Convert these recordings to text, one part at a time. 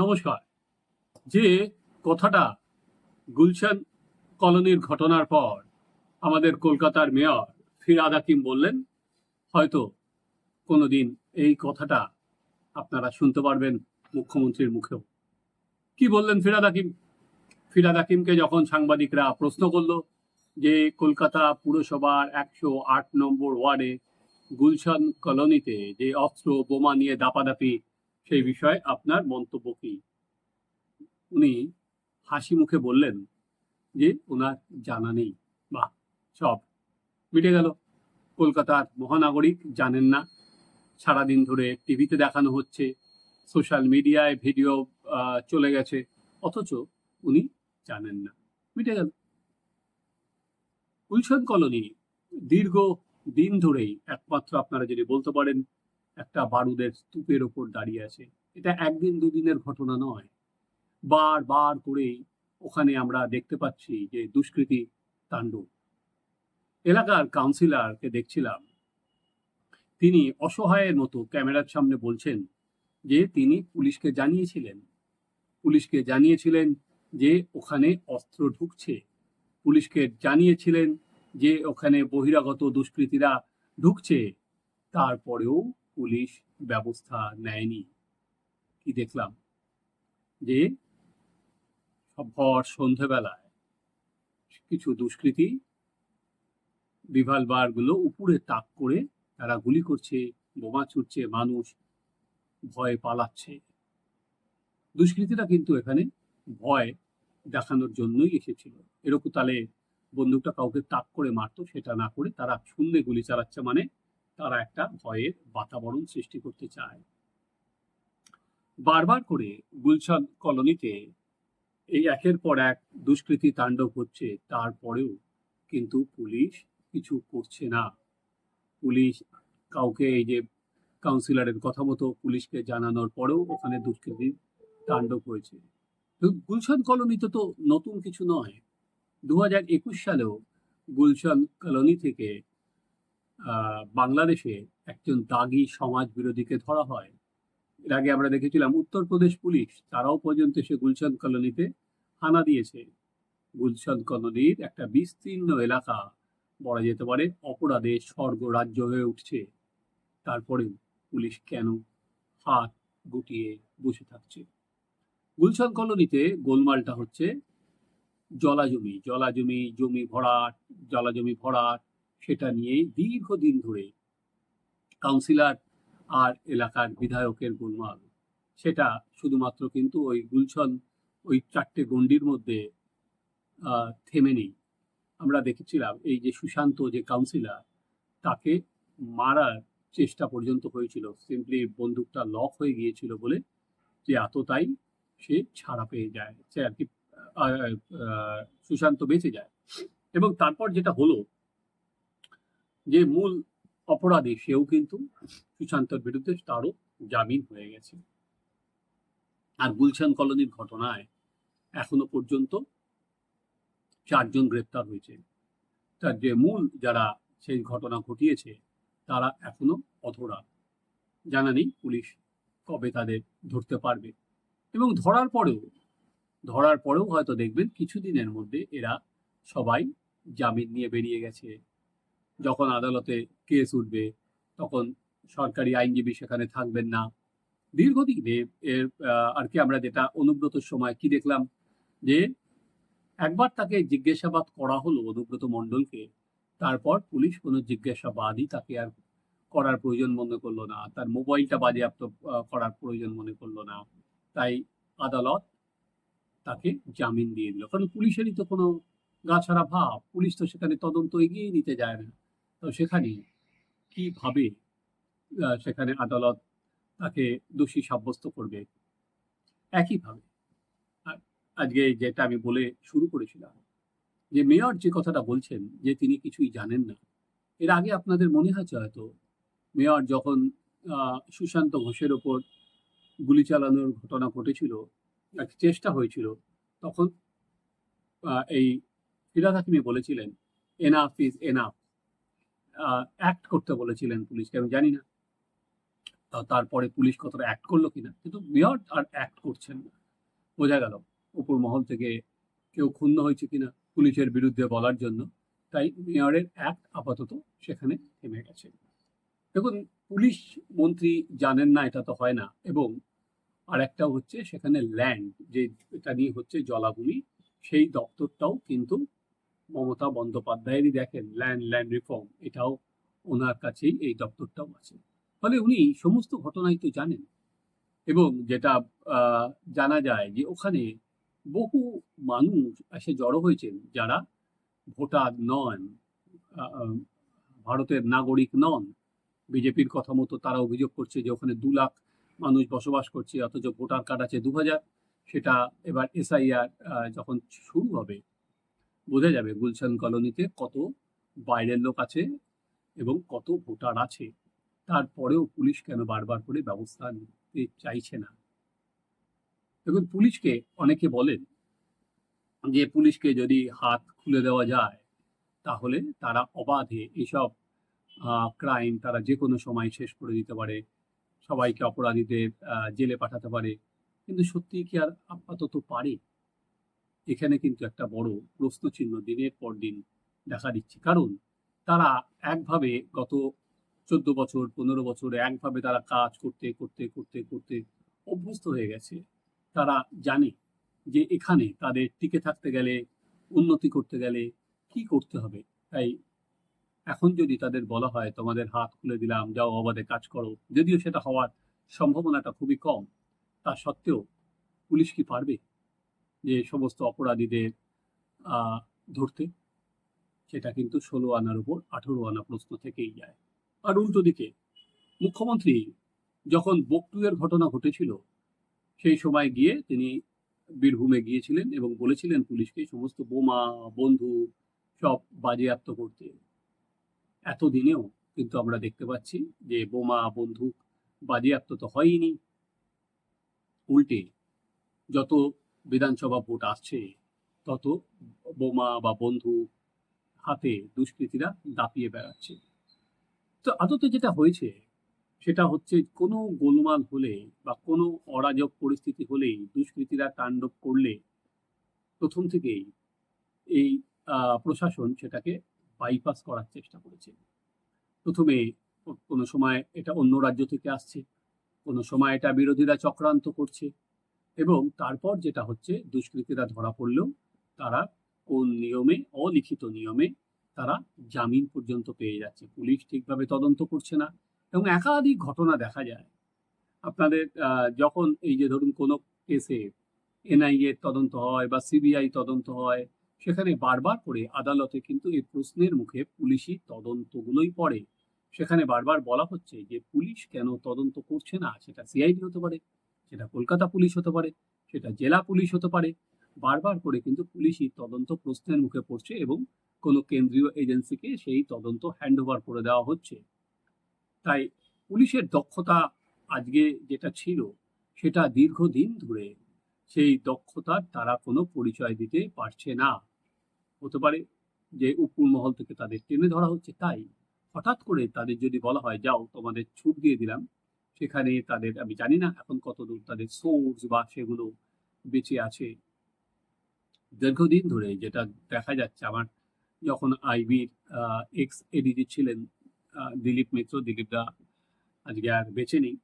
নমস্কার। যে কথাটা গুলশান কলোনির ঘটনার পর আমাদের কলকাতার মেয়র ফিরাদ হাকিম বললেন, হয়তো কোনোদিন এই কথাটা আপনারা শুনতে পারবেন মুখ্যমন্ত্রীর মুখেও। কি বললেন ফিরাদ হাকিম? ফিরাদ হাকিমকে যখন সাংবাদিকরা প্রশ্ন করল যে কলকাতা পুরসভার একশো আট নম্বর ওয়ার্ডে গুলশান কলোনিতে যে অস্ত্র বোমা নিয়ে দাপাদাপি সেই বিষয়ে আপনার মন্তব্য কি? উনি হাসি মুখে বললেন যে ওনার জানা নেই। বা সব মিটে গেল। কলকাতার মহানাগরিক জানেন না। সারাদিন ধরে টিভিতে দেখানো হচ্ছে, সোশ্যাল মিডিয়ায় ভিডিও চলে গেছে। অথচ উনি জানেন না। মিটে গেল। গুলশান কলোনি দীর্ঘ দিন ধরেই একমাত্র আপনারা যদি বলতে পারেন একটা বারুদের স্তূপের ওপর দাঁড়িয়ে আছে। এটা একদিন দুদিনের ঘটনা নয়। বার বার করেই ওখানে আমরা দেখতে পাচ্ছি যে দুষ্কৃতি তাণ্ডব। এলাকার কাউন্সিলরকে দেখছিলাম। তিনি অসহায়ের মতো ক্যামেরার সামনে বলছেন যে তিনি পুলিশকে জানিয়েছিলেন। পুলিশকে জানিয়েছিলেন যে ওখানে অস্ত্র ঢুকছে। পুলিশকে জানিয়েছিলেন যে ওখানে বহিরাগত দুষ্কৃতীরা ঢুকছে। তারপরেও পুলিশ ব্যবস্থা নেয়নি। কি দেখলাম? যে ভর সন্ধেবেলায় কিছু দুষ্কৃতী বিভাল উপরে তাক করে তারা গুলি করছে, বোমা ছুটছে মানুষ ভয়ে পালাচ্ছে। দুষ্কৃতীরা কিন্তু এখানে ভয় দেখানোর জন্যই এসেছিল। এরকম তালে বন্দুকটা কাউকে তাক করে মারতো, সেটা না করে তারা শূন্যে গুলি চালাচ্ছে মানে তারা একটা ভয়ের বাতাবরণ সৃষ্টি করতে চায়। বারবার করে গুলশান কলোনিতে এই একের পর এক দুষ্কৃতি তাণ্ডব হচ্ছে, তারপরেও কিন্তু পুলিশ কিছু করছে না। পুলিশ কাউকে এই যে কাউন্সিলরের কথা মতো পুলিশকে জানানোর পরেও ওখানে দুষ্কৃতি তাণ্ডব হয়েছে। গুলশান কলোনিতে তো নতুন কিছু নয়। দু সালেও গুলশান কলোনি থেকে বাংলাদেশে একজন দাগি সমাজ বিরোধীকে ধরা হয়। এর আগে আমরা দেখেছিলাম উত্তরপ্রদেশ পুলিশ, তারাও পর্যন্ত সে গুলশান কলোনিতে হানা দিয়েছে। গুলশান কলোনির একটা বিস্তীর্ণ এলাকা, বলা যেতে পারে অপরাধে স্বর্গ রাজ্য হয়ে উঠছে। তারপরে পুলিশ কেন হাত গুটিয়ে বসে থাকছে? গুলশান কলোনিতে গোলমালটা হচ্ছে জলাজমি জলাজমি, জমি ভরাট, জলাজমি ভরাট সেটা নিয়ে দীর্ঘদিন ধরে কাউন্সিলর আর এলাকার বিধায়কের গোলমাল। সেটা শুধুমাত্র কিন্তু ওই গুলশন, ওই চারটে গণ্ডির মধ্যে থেমে নেই। আমরা দেখেছিলাম এই যে সুশান্ত যে কাউন্সিলার, তাকে মারার চেষ্টা পর্যন্ত হয়েছিল। সিম্পলি বন্দুকটা লক হয়ে গিয়েছিল বলে যে এতটাই সে ছাড়া পেয়ে যায়, সে আর কি সুশান্ত বেঁচে যায়। এবং তারপর যেটা হলো যে মূল অপরাধী সেও কিন্তু সুশান্তর বিরুদ্ধে তারও জামিন হয়ে গেছে। আর গুলশান কলোনির ঘটনায় এখনও পর্যন্ত চারজন গ্রেপ্তার হয়েছে। তার যে মূল যারা সেই ঘটনা ঘটিয়েছে, তারা এখনও অধরা। জানা নেই পুলিশ কবে তাদের ধরতে পারবে। এবং ধরার পরেও ধরার পরেও হয়তো দেখবেন কিছুদিনের মধ্যে এরা সবাই জামিন নিয়ে বেরিয়ে গেছে। যখন আদালতে কেস উঠবে, তখন সরকারি আইনজীবী সেখানে থাকবেন না। দীর্ঘদিন এর আর কি আমরা যেটা অনুব্রত সময় কি দেখলাম যে, একবার তাকে জিজ্ঞাসাবাদ করা হলো অনুব্রত মণ্ডলকে, তারপর পুলিশ কোনো জিজ্ঞাসাবাদই তাকে আর করার প্রয়োজন মনে করল না। তার মোবাইলটা বাজেয়াপ্ত করার প্রয়োজন মনে করল না। তাই আদালত তাকে জামিন দিয়ে দিল। কারণ পুলিশেরই তো কোনো গাছাড়া ভাব। পুলিশ তো সেখানে তদন্ত এগিয়ে নিতে যায় না। তো সেখানে কীভাবে সেখানে আদালত তাকে দোষী সাব্যস্ত করবে? একইভাবে আজকে যেটা আমি বলে শুরু করেছিলাম, যে মেয়র যে কথাটা বলছেন, যে তিনি কিছুই জানেন না, এর আগে আপনাদের মনে আছে হয়তো, মেয়র যখন সুশান্ত ঘোষের ওপর গুলি চালানোর ঘটনা ঘটেছিল চেষ্টা হয়েছিল, তখন এই ফিরাদ হাকিমি বলেছিলেন এনাফ ইজ এনাফ অ্যাক্ট করতে বলেছিলেন পুলিশকে, আমি জানি না। তারপরে পুলিশ কতটা অ্যাক্ট করল কিনা, কিন্তু মেয়র আর অ্যাক্ট করছেন না। বোঝা গেল উপর মহল থেকে কেউ ক্ষুণ্ণ হয়েছে কিনা পুলিশের বিরুদ্ধে বলার জন্য। তাই মেয়রের অ্যাক্ট আপাতত সেখানে থেমে গেছে। দেখুন, পুলিশ মন্ত্রী জানেন না, এটা তো হয় না। এবং আর একটা হচ্ছে সেখানে ল্যান্ড যে এটা নিয়ে হচ্ছে জলাভূমি, সেই দপ্তরটাও কিন্তু মমতা বন্দ্যোপাধ্যায়েরই দেখেন ল্যান্ড ল্যান্ড রিফর্ম, এটাও ওনার কাছেই এই দপ্তরটাও আছে। ফলে উনি সমস্ত ঘটনাই তো জানেন। এবং যেটা জানা যায় যে ওখানে বহু মানুষ এসে জড়ো হয়েছেন যারা ভোটার নন ভারতের নাগরিক নন। বিজেপির কথা মতো তারা অভিযোগ করছে যে ওখানে দু লাখ মানুষ বসবাস করছে, অথচ ভোটার কার্ড আছে দু হাজার। সেটা এবার এসআইআর যখন শুরু হবে বোঝা যাবে গুলশান কলোনিতে কত বাইরের লোক আছে এবং কত ভোটার আছে। তারপরেও পুলিশ কেন বারবার করে ব্যবস্থা নিতে চাইছে না? দেখুন, পুলিশকে অনেকে বলেন যে পুলিশকে যদি হাত খুলে দেওয়া যায়, তাহলে তারা অবাধে এসব ক্রাইম তারা যে কোনো সময় শেষ করে দিতে পারে। সবাইকে অপরাধীদের জেলে পাঠাতে পারে। কিন্তু সত্যি কি আর আপাতত পারে? এখানে কিন্তু একটা বড় প্রশ্নচিহ্ন দিনের পর দিন দেখা দিচ্ছে। কারণ তারা একভাবে গত চোদ্দ বছর, পনেরো বছর একভাবে তারা কাজ করতে করতে করতে করতে অভ্যস্ত হয়ে গেছে। তারা জানে যে এখানে তাদের টিকে থাকতে গেলে, উন্নতি করতে গেলে কি করতে হবে। তাই এখন যদি তাদের বলা হয়, তোমাদের হাত খুলে দিলাম, যাও অবাধে কাজ করো। যদিও সেটা হওয়ার সম্ভাবনাটা খুবই কম। তা সত্ত্বেও পুলিশ কি পারবে? যে সমস্ত অপরাধীদের ধরতে, সেটা কিন্তু ষোলো আনার উপর আঠেরো আনা প্রশ্ন থেকেই যায়। আর উল্টো দিকে, মুখ্যমন্ত্রী যখন বকটুয়ের ঘটনা ঘটেছিল, সেই সময় গিয়ে তিনি বীরভূমে গিয়েছিলেন এবং বলেছিলেন পুলিশকে সমস্ত বোমা, বন্ধু সব বাজেয়াপ্ত করতে। এতদিনেও কিন্তু আমরা দেখতে পাচ্ছি যে বোমা, বন্দুক বাজেয়াপ্ত তো হয়নি উল্টে যত বিধানসভা ভোট আসছে, তত বোমা বা বন্ধু হাতে দুষ্কৃতীরা দাপিয়ে বেড়াচ্ছে। তো আদতে যেটা হয়েছে, সেটা হচ্ছে কোনো গোলমাল হলে বা কোনো অরাজক পরিস্থিতি হলেই দুষ্কৃতীরা তাণ্ডব করলে প্রথম থেকেই এই প্রশাসন সেটাকে বাইপাস করার চেষ্টা করেছে। প্রথমে কোনো সময় এটা অন্য রাজ্য থেকে আসছে, কোনো সময় এটা বিরোধীরা চক্রান্ত করছে। এবং তারপর যেটা হচ্ছে, দুষ্কৃতীরা ধরা পড়লেও তারা কোন নিয়মে, অলিখিত নিয়মে তারা জামিন পর্যন্ত পেয়ে যাচ্ছে। পুলিশ ঠিকভাবে তদন্ত করছে না এবং একাধিক ঘটনা দেখা যায়। আপনাদের যখন এই যে ধরুন কোনো কেসে এনআইএ তদন্ত হয় বা সিবিআই তদন্ত হয়, সেখানে বারবার করে আদালতে কিন্তু এই প্রশ্নের মুখে পুলিশি তদন্তগুলোই পড়ে। সেখানে বারবার বলা হচ্ছে যে, পুলিশ কেন তদন্ত করছে না? সেটা সিআইডি হতে পারে। সেটা কলকাতা পুলিশ হতে পারে, সেটা জেলা পুলিশ হতে পারে, বারবার করে কিন্তু পুলিশই তদন্ত প্রশ্নের মুখে পড়ছে এবং কোনো কেন্দ্রীয় এজেন্সিকে সেই তদন্ত হ্যান্ড ওভার করে দেওয়া হচ্ছে। তাই পুলিশের দক্ষতা আজকে যেটা ছিল, সেটা দীর্ঘদিন ধরে সেই দক্ষতার তারা কোনো পরিচয় দিতে পারছে না। হতে পারে যে উপর মহল থেকে তাদের টেনে ধরা হচ্ছে, তাই হঠাৎ করে তাদের যদি বলা হয়, যাও, তোমাদের ছুট দিয়ে দিলাম। সেখানে তাদের, আমি জানি না এখন কতদূর তাদের সোর্স বা সেগুলো বেঁচে আছে। দীর্ঘদিন ধরে যেটা দেখা যাচ্ছে, আমার যখন আইবির এক্স এডিজি ছিলেন দিলীপ মিত্র দিলীপ দা আজকে আর বেঁচে নেই।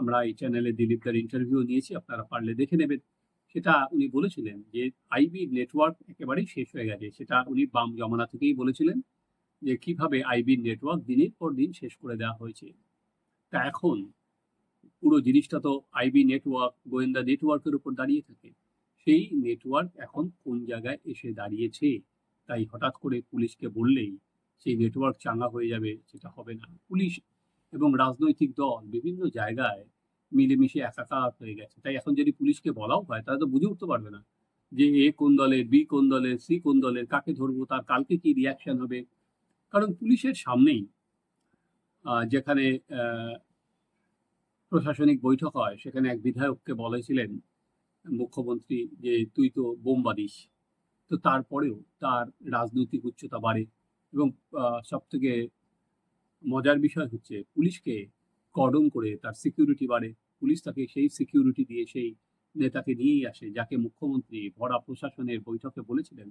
আমরা এই চ্যানেলে দিলীপ দার ইন্টারভিউ নিয়েছি, আপনারা পারলে দেখে নেবেন। সেটা উনি বলেছিলেন যে আইবি নেটওয়ার্ক একেবারেই শেষ হয়ে গেছে। সেটা উনি বাম জমানা থেকেই বলেছিলেন যে কীভাবে আইবি নেটওয়ার্ক দিনের পর দিন শেষ করে দেওয়া হয়েছে। তা এখন পুরো জিনিসটা তো আইবি নেটওয়ার্ক গোয়েন্দা নেটওয়ার্কের উপর দাঁড়িয়ে থাকে। সেই নেটওয়ার্ক এখন কোন জায়গায় এসে দাঁড়িয়েছে? তাই হঠাৎ করে পুলিশকে বললেই সেই নেটওয়ার্ক চাঙ্গা হয়ে যাবে, সেটা হবে না। পুলিশ এবং রাজনৈতিক দল বিভিন্ন জায়গায় মিলেমিশে একাকার হয়ে গেছে। তাই এখন যদি পুলিশকে বলাও হয় তারা তো বুঝে উঠতে পারবে না যে এ কোন দলের, বি কোন দলের, সি কোন দলের, কাকে ধরবো, তার কালকে কি রিয়াকশন হবে? কারণ পুলিশের সামনেই যেখানে প্রশাসনিক বৈঠক হয়, সেখানে এক বিধায়ককে বলেছিলেন মুখ্যমন্ত্রী যে, তুই তো বোম বাঁধিস তো তারপরেও তার রাজনৈতিক উচ্চতা বাড়ে এবং সব থেকে মজার বিষয় হচ্ছে পুলিশকে কর্ডন করে তার সিকিউরিটি বাড়ে। পুলিশ তাকে সেই সিকিউরিটি দিয়ে সেই নেতাকে নিয়েই আসে, যাকে মুখ্যমন্ত্রী, ভরা প্রশাসনের বৈঠকে বলেছিলেন,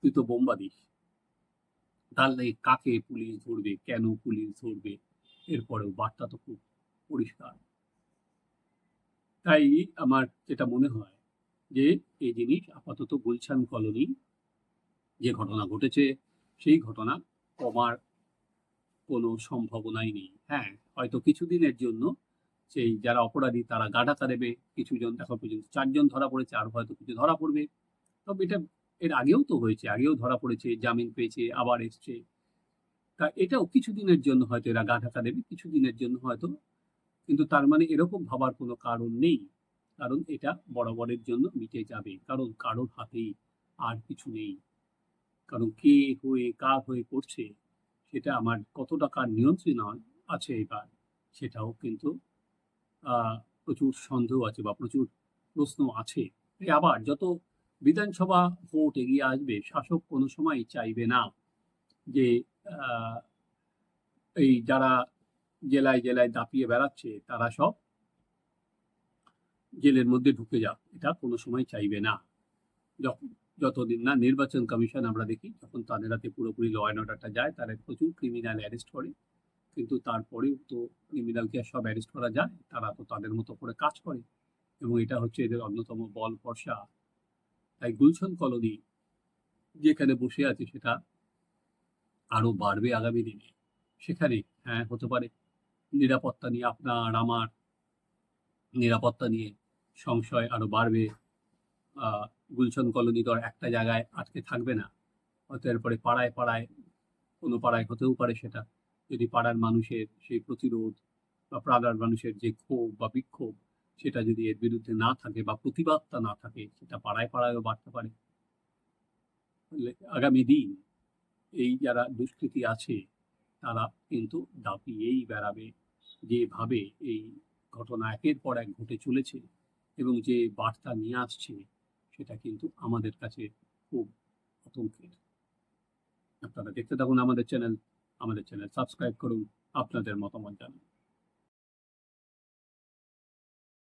তুই তো বোম্বা দিস তাহলে কাকে পুলিশ ধরবে, কেন পুলিশ ধরবে? এরপরেও বার্তা তো খুব পরিষ্কার। তাই আমার যেটা মনে হয় যে, এই জিনিস আপাতত গুলশান কলোনি যে ঘটনা ঘটেছে, সেই ঘটনা কমার কোনো সম্ভাবনাই নেই। হ্যাঁ হয়তো কিছুদিনের জন্য সেই যারা অপরাধী তারা গাডাকা দেবে, কিছুজন এখন পর্যন্ত চারজন ধরা পড়েছে, আর হয়তো কিছু ধরা পড়বে। তবে এটা এর আগেও তো হয়েছে, আগেও ধরা পড়েছে, জামিন পেয়েছে, আবার এসছে। তা এটাও কিছুদিনের জন্য হয়তো এরা গা ঢাকা দেবে, কিছুদিনের জন্য হয়তো কিন্তু তার মানে এরকম ভাবার কোনো কারণ নেই। কারণ এটা বরাবরের জন্য মিটে যাবে। কারণ কারোর হাতেই আর কিছু নেই। কারণ কে হয়ে কার হয়ে করছে সেটা আমার কত টাকার নিয়ন্ত্রণ আছে এবার, সেটাও কিন্তু প্রচুর সন্দেহ আছে বা প্রচুর প্রশ্ন আছে। আবার যত বিধানসভা ভোট এগিয়ে আসবে, শাসক কোনো সময় চাইবে না যে এই যারা জেলায় জেলায় দাপিয়ে বেড়াচ্ছে তারা সব। জেলের মধ্যে ঢুকে যাক, এটা কোনো সময় চাইবে না। যখন যতদিন না নির্বাচন কমিশন আমরা দেখি, যখন তাদের হাতে পুরোপুরি ল অ্যান্ড অর্ডারটা যায়, তারা প্রচুর ক্রিমিনাল অ্যারেস্ট করে। কিন্তু তারপরেও তো ক্রিমিনালকে সব অ্যারেস্ট করা যায়, তারা তো তাদের মতো করে কাজ করে। এবং এটা হচ্ছে এদের অন্যতম বল ভরসা তাই গুলশন কলোনি যেখানে বসে আছে সেটা আরও বাড়বে আগামী দিনে। সেখানে হ্যাঁ হতে পারে। নিরাপত্তা নিয়ে আপনার, আমার নিরাপত্তা নিয়ে সংশয় আরও বাড়বে। গুলশন কলোনি তো একটা জায়গায় আটকে থাকবে না। হয়তো এরপরে পাড়ায় পাড়ায়, কোনো পাড়ায় হতেও পারে সেটা। যদি পাড়ার মানুষের সেই প্রতিরোধ বা পাড়ার মানুষের যে ক্ষোভ বা বিক্ষোভ, সেটা যদি এর বিরুদ্ধে না থাকে বা প্রতিবাদটা না থাকে, সেটা পাড়ায় পাড়ায়ও বাড়তে পারে। আগামী দিন এই যারা দুষ্কৃতী আছে, তারা কিন্তু দাপিয়েই বেড়াবে। যেভাবে এই ঘটনা একের পর এক ঘটে চলেছে এবং যে বার্তা নিয়ে আসছে, সেটা কিন্তু আমাদের কাছে খুব আতঙ্কের। আপনারা দেখতে থাকুন আমাদের চ্যানেল আমাদের চ্যানেল সাবস্ক্রাইব করুন, আপনাদের মতামত জানান।